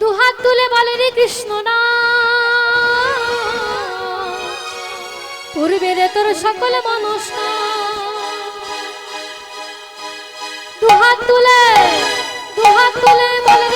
দুহাত তুলে বলে রে কৃষ্ণ না। পূর্বে রে তোর সকল মানুষ না দুহাত তুলে দুহাত তুলে বলে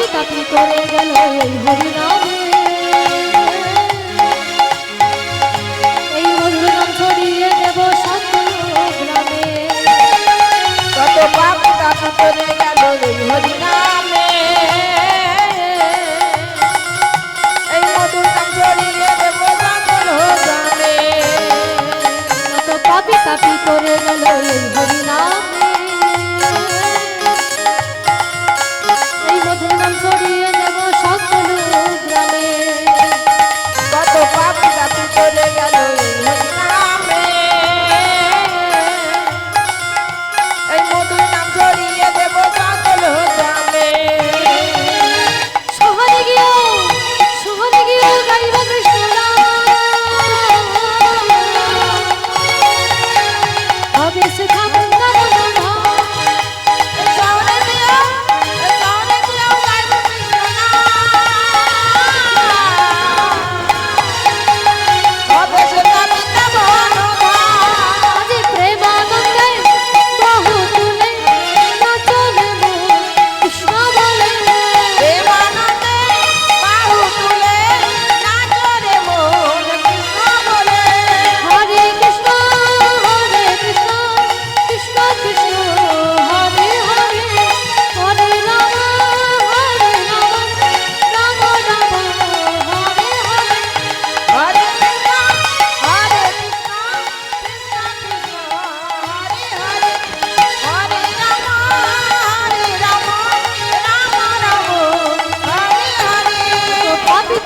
কাপি কাপি করে গেল এই হরিনামে। এই মধুরনাম ছড়িয়ে দেব সাত গ্রামে। কত পাপ কাপি করে গেল এই হরিনামে। এই মধুরনাম ছড়িয়ে দেব সাত গ্রামে। কত পাপি কাপি করে গেল এই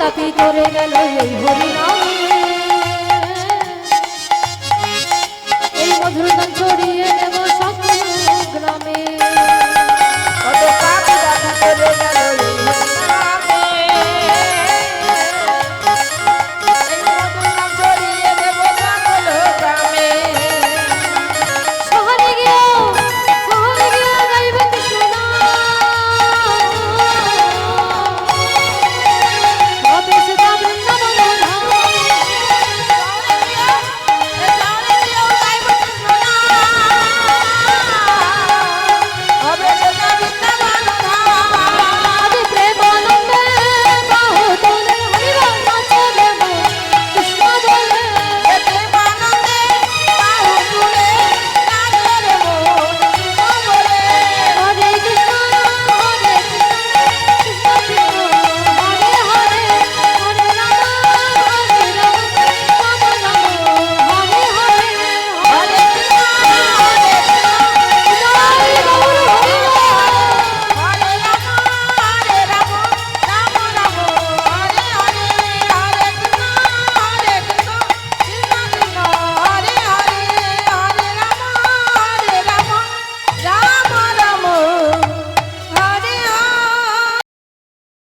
তাতি করে গেল এই হরিণা